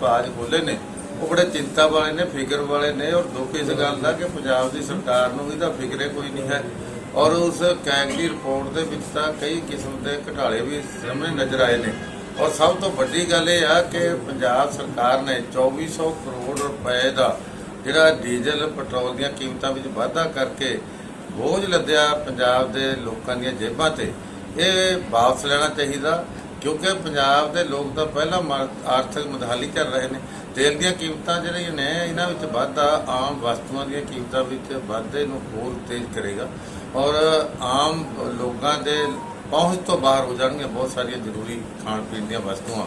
ਬਾਜ ਖੋਲੇ ਨੇ। ਉਹ ਬੜੇ ਚਿੰਤਾ ਵਾਲੇ ਨੇ, ਫਿਕਰ ਵਾਲੇ ਨੇ ਔਰ ਦੁੱਖ ਇਸ ਗੱਲ ਦਾ ਕਿ ਪੰਜਾਬ ਦੀ ਸਰਕਾਰ ਨੂੰ ਇਹਦਾ ਫਿਕਰੇ ਕੋਈ ਨਹੀਂ ਹੈ। ਔਰ ਉਸ ਕੈਗ ਦੀ ਰਿਪੋਰਟ ਦੇ ਵਿੱਚ ਤਾਂ ਕਈ ਕਿਸਮ ਦੇ ਘਟਾਲੇ ਵੀ ਸਾਹਮਣੇ ਨਜ਼ਰ ਆਏ ਨੇ। ਔਰ ਸਭ ਤੋਂ ਵੱਡੀ ਗੱਲ ਇਹ ਆ ਕਿ ਪੰਜਾਬ ਸਰਕਾਰ ਨੇ 2400 ਕਰੋੜ ਰੁਪਏ ਦਾ ਜਿਹੜਾ ਡੀਜ਼ਲ, ਪੈਟਰੋਲ ਦੀਆਂ ਕੀਮਤਾਂ ਵਿੱਚ ਵਾਧਾ ਕਰਕੇ ਬੋਝ ਲੱਦਿਆ ਪੰਜਾਬ ਦੇ ਲੋਕਾਂ ਦੀਆਂ ਜੇਬਾਂ ਤੇ। ਇਹ ਵਾਪਸ ਲੈਣਾ ਚਾਹੀਦਾ। ਕਿਉਂਕਿ ਪੰਜਾਬ ਦੇ ਲੋਕ ਤਾਂ ਪਹਿਲਾਂ ਮ- ਆਰਥਿਕ ਮਦਹਾਲੀ ਚੱਲ ਰਹੇ ਨੇ। ਤੇਲ ਦੀਆਂ ਕੀਮਤਾਂ ਜਿਹੜੀਆਂ ਨੇ, ਇਹਨਾਂ ਵਿੱਚ ਵਾਧਾ ਆਮ ਵਸਤੂਆਂ ਦੀਆਂ ਕੀਮਤਾਂ ਵਿੱਚ ਵਾਧੇ ਨੂੰ ਹੋਰ ਤੇਜ਼ ਕਰੇਗਾ। ਔਰ ਆਮ ਲੋਕਾਂ ਦੇ ਪਹੁੰਚ ਤੋਂ ਬਾਹਰ ਹੋ ਜਾਣਗੀਆਂ ਬਹੁਤ ਸਾਰੀਆਂ ਜ਼ਰੂਰੀ ਖਾਣ ਪੀਣ ਦੀਆਂ ਵਸਤੂਆਂ।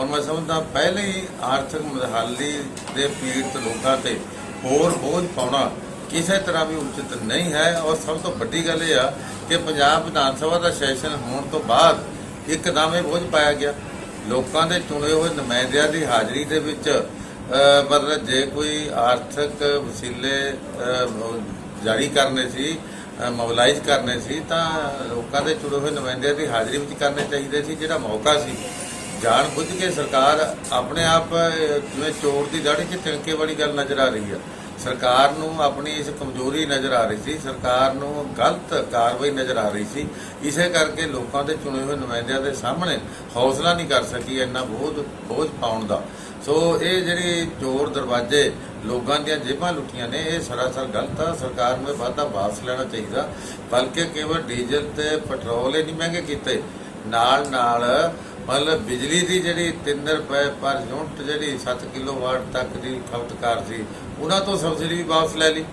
ਔਰ ਮੈਂ ਸਮਝਦਾ ਪਹਿਲੇ ਹੀ ਆਰਥਿਕ ਮਦਹਾਲੀ ਦੇ ਪੀੜਤ ਲੋਕਾਂ ਤੇ ਹੋਰ ਬੋਝ ਪਾਉਣਾ ਕਿਸੇ ਤਰ੍ਹਾਂ ਵੀ ਉਚਿਤ ਨਹੀਂ ਹੈ। ਔਰ ਸਭ ਤੋਂ ਵੱਡੀ ਗੱਲ ਇਹ ਆ ਕਿ ਪੰਜਾਬ ਵਿਧਾਨ ਸਭਾ ਦਾ ਸੈਸ਼ਨ ਹੋਣ ਤੋਂ ਬਾਅਦ ਇੱਕਦਮ ਇਹ ਬੋਝ ਪਾਇਆ ਗਿਆ। ਲੋਕਾਂ ਦੇ ਚੁਣੇ ਹੋਏ ਨੁਮਾਇੰਦਿਆਂ ਦੀ ਹਾਜ਼ਰੀ ਦੇ ਵਿੱਚ ਮਤਲਬ ਜੇ ਕੋਈ ਆਰਥਿਕ ਵਸੀਲੇ ਜਾਰੀ ਕਰਨੇ ਸੀ ਮੋਬਿਲਾਈਜ਼ ਕਰਨੇ ਸੀ, ਤਾਂ ਲੋਕਾਂ ਦੇ ਚੁਣੇ ਹੋਏ ਨੁਮਾਇੰਦਿਆਂ ਦੀ ਹਾਜ਼ਰੀ ਵਿੱਚ ਕਰਨੇ ਚਾਹੀਦੇ ਸੀ, ਜਿਹੜਾ ਮੌਕਾ ਸੀ। ਜਾਣ ਬੁੱਝ ਕੇ ਸਰਕਾਰ ਆਪਣੇ ਆਪ ਜਿਵੇਂ ਚੋਰ ਦੀ ਦਾੜੀ 'ਚ ਤਿਣਕੇ ਵਾਲੀ ਗੱਲ ਨਜ਼ਰ ਆ ਰਹੀ ਆ। ਸਰਕਾਰ ਨੂੰ ਆਪਣੀ ਇਸ ਕਮਜ਼ੋਰੀ ਨਜ਼ਰ ਆ ਰਹੀ ਸੀ, ਸਰਕਾਰ ਨੂੰ ਗਲਤ ਕਾਰਵਾਈ ਨਜ਼ਰ ਆ ਰਹੀ ਸੀ। ਇਸੇ ਕਰਕੇ ਲੋਕਾਂ ਦੇ ਚੁਣੇ ਹੋਏ ਨੁਮਾਇੰਦਿਆਂ ਦੇ ਸਾਹਮਣੇ ਹੌਸਲਾ ਨਹੀਂ ਕਰ ਸਕੀ ਇੰਨਾ ਬੋਝ ਬੋਝ ਪਾਉਣ ਦਾ। ਸੋ ਇਹ ਜਿਹੜੀ ਚੋਰ ਦਰਵਾਜ਼ੇ ਲੋਕਾਂ ਦੀਆਂ ਜੇਬਾਂ ਲੁੱਟੀਆਂ ਨੇ, ਇਹ ਸਰਾਸਰ ਗਲਤ ਆ। ਸਰਕਾਰ ਨੂੰ ਇਹ ਵਾਧਾ ਵਾਪਸ ਲੈਣਾ ਚਾਹੀਦਾ। ਬਲਕਿ ਕੇਵਲ ਡੀਜ਼ਲ ਤੇ ਪੈਟਰੋਲ ਹੀ ਨਹੀਂ ਮਹਿੰਗੇ ਕੀਤੇ। ਨਾਲ ਨਾਲ ਮਤਲਬ ਬਿਜਲੀ ਦੀ ਜਿਹੜੀ 3 ਰੁਪਏ ਪਰ ਯੂਨਿਟ ਜਿਹੜੀ 7 ਕਿਲੋਵਾਟ ਤੱਕ ਦੀ ਖਪਤਕਾਰ ਸੀ ਉਹਨਾਂ ਤੋਂ ਸਬਸਿਡੀ ਵੀ ਵਾਪਸ ਲੈ ਲਈ।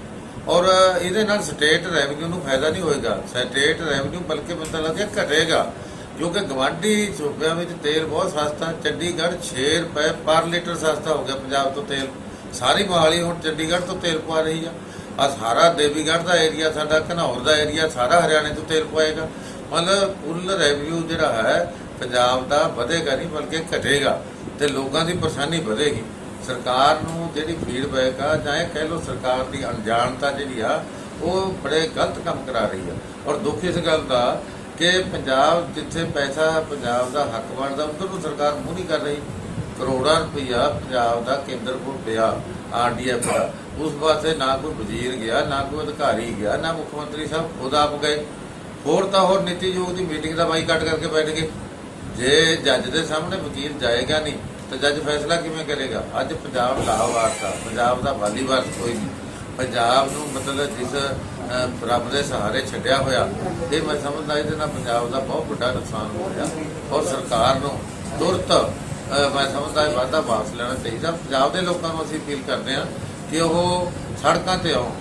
ਔਰ ਇਹਦੇ ਨਾਲ ਸਟੇਟ ਰੈਵਨਿਊ ਨੂੰ ਫਾਇਦਾ ਨਹੀਂ ਹੋਏਗਾ। ਸਟੇਟ ਰੈਵਨਿਊ ਬਲਕਿ ਮੈਨੂੰ ਲੱਗਦਾ ਘਟੇਗਾ ਕਿਉਂਕਿ ਗਵਾਂਢੀ ਸੂਬਿਆਂ ਵਿੱਚ ਤੇਲ ਬਹੁਤ ਸਸਤਾ, ਚੰਡੀਗੜ੍ਹ 6 ਰੁਪਏ ਪਰ ਲੀਟਰ ਸਸਤਾ ਹੋ ਗਿਆ ਪੰਜਾਬ ਤੋਂ ਤੇਲ। ਸਾਰੀ ਮੋਹਾਲੀ ਹੁਣ ਚੰਡੀਗੜ੍ਹ ਤੋਂ ਤੇਲ ਪਵਾ ਰਹੀ ਆ। ਆ ਸਾਰਾ ਦੇਵੀਗੜ੍ਹ ਦਾ ਏਰੀਆ ਸਾਡਾ ਘਨੌਰ ਦਾ ਏਰੀਆ ਸਾਰਾ ਹਰਿਆਣੇ ਤੋਂ ਤੇਲ ਪਵਾਏਗਾ। ਮਤਲਬ ਕੁੱਲ ਰੈਵਨਿਊ ਜਿਹੜਾ ਹੈ, ਪੰਜਾਬ ਦਾ ਵਧੇਗਾ ਨਹੀਂ, ਬਲਕਿ ਘਟੇਗਾ। ਤੇ ਲੋਕਾਂ ਦੀ ਪਰੇਸ਼ਾਨੀ ਵਧੇਗੀ। ਸਰਕਾਰ ਨੂੰ ਜਿਹੜੀ ਫੀਡਬੈਕ ਆ, ਜਾਂ ਇਹ ਕਹਿ ਲਓ ਸਰਕਾਰ ਦੀ ਅਣਜਾਣਤਾ ਜਿਹੜੀ ਆ, ਉਹ ਬੜੇ ਗਲਤ ਕੰਮ ਕਰਾ ਰਹੀ ਆ। ਔਰ ਦੁੱਖ ਇਸ ਗੱਲ ਦਾ ਕਿ ਪੰਜਾਬ ਜਿੱਥੇ ਪੈਸਾ ਪੰਜਾਬ ਦਾ ਹੱਕ ਬਣਦਾ, ਉਧਰ ਨੂੰ ਸਰਕਾਰ ਮੂੰਹ ਨਹੀਂ ਕਰ ਰਹੀ। ਕਰੋੜਾਂ ਰੁਪਈਆ ਪੰਜਾਬ ਦਾ ਕੇਂਦਰ ਕੋਲ ਪਿਆ ਆਰਡੀਐਫ ਦਾ। ਉਸ ਪਾਸੇ ਨਾ ਕੋਈ ਵਜ਼ੀਰ ਗਿਆ, ਨਾ ਕੋਈ ਅਧਿਕਾਰੀ ਗਿਆ, ਨਾ ਮੁੱਖ ਮੰਤਰੀ ਸਾਹਿਬ ਖੁਦ ਆਪ ਗਏ। ਹੋਰ ਤਾਂ ਹੋਰ ਨੀਤੀ ਯੋਗ ਦੀ ਮੀਟਿੰਗ ਦਾ ਬਾਈਕਾਟ ਕਰਕੇ ਬੈਠ ਗਏ। ਜੇ ਜੱਜ ਦੇ ਸਾਹਮਣੇ ਵਕੀਲ ਜਾਏਗਾ ਨਹੀਂ ਤਾਂ ਜੱਜ ਫੈਸਲਾ ਕਿਵੇਂ ਕਰੇਗਾ? ਅੱਜ ਪੰਜਾਬ ਲਾਵਾਰਸ ਆ ਪੰਜਾਬ ਦਾ ਵਾਲੀਵਾਰਸ ਕੋਈ ਨਹੀਂ। ਪੰਜਾਬ ਨੂੰ ਮਤਲਬ ਜਿਸ ਰੱਬ ਦੇ ਸਹਾਰੇ ਛੱਡਿਆ ਹੋਇਆ, ਇਹ ਮੈਂ ਸਮਝਦਾ ਇਹਦੇ ਨਾਲ ਪੰਜਾਬ ਦਾ ਬਹੁਤ ਵੱਡਾ ਨੁਕਸਾਨ ਹੋ ਰਿਹਾ। ਔਰ ਸਰਕਾਰ ਨੂੰ ਤੁਰਤ ਮੈਂ ਸਮਝਦਾ ਇਹ ਵਾਧਾ ਵਾਪਸ ਲੈਣਾ ਚਾਹੀਦਾ। ਪੰਜਾਬ ਦੇ ਲੋਕਾਂ ਨੂੰ ਅਸੀਂ ਅਪੀਲ ਕਰਦੇ ਹਾਂ ਕਿ ਉਹ ਸੜਕਾਂ ਤੇ ਆਉਣ।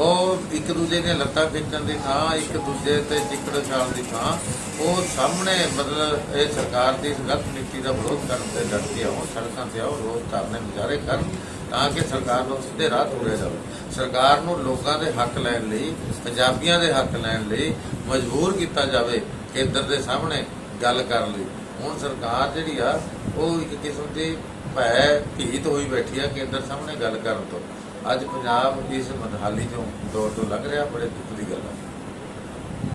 ਉਹ ਇੱਕ ਦੂਜੇ ਦੀਆਂ ਲੱਤਾਂ ਖਿੱਚਣ ਦੀ ਥਾਂ, ਇੱਕ ਦੂਜੇ ਤੇ ਚਿੱਕੜ ਛਾਲ ਦੀ ਥਾਂ, ਉਹ ਸਾਹਮਣੇ ਮਤਲਬ ਇਹ ਸਰਕਾਰ ਦੀ ਇਸ ਗਲਤ ਨੀਤੀ ਦਾ ਵਿਰੋਧ ਕਰਨ ਤੇ ਡਟ ਕੇ ਆਉ ਸੜਕਾਂ ਤੇ ਆਓ, ਰੋਜ਼ ਧਰਨੇ ਮੁਜ਼ਾਹਰੇ ਕਰਨ ਤਾਂ ਕਿ ਸਰਕਾਰ ਨੂੰ ਸਿੱਧੇ ਰਾਹ ਤੁਰਿਆ ਜਾਵੇ। ਸਰਕਾਰ ਨੂੰ ਲੋਕਾਂ ਦੇ ਹੱਕ ਲੈਣ ਲਈ, ਪੰਜਾਬੀਆਂ ਦੇ ਹੱਕ ਲੈਣ ਲਈ ਮਜਬੂਰ ਕੀਤਾ ਜਾਵੇ ਕੇਂਦਰ ਦੇ ਸਾਹਮਣੇ ਗੱਲ ਕਰਨ ਲਈ। ਹੁਣ ਸਰਕਾਰ ਜਿਹੜੀ ਆ, ਉਹ ਇੱਕ ਕਿਸਮ ਦੀ ਭੈ ਭੀਤ ਹੋਈ ਬੈਠੀ ਆ ਕੇਂਦਰ ਸਾਹਮਣੇ ਗੱਲ ਕਰਨ ਤੋਂ। ਅੱਜ ਪੰਜਾਬ ਇਸ ਮਨਹਾਲੀ ਚੋਂ ਦੌਰ ਤੋਂ ਲੱਗ ਰਿਹਾ ਬੜੇ ਦੁੱਖ ਦੀ ਗੱਲ ਹੈ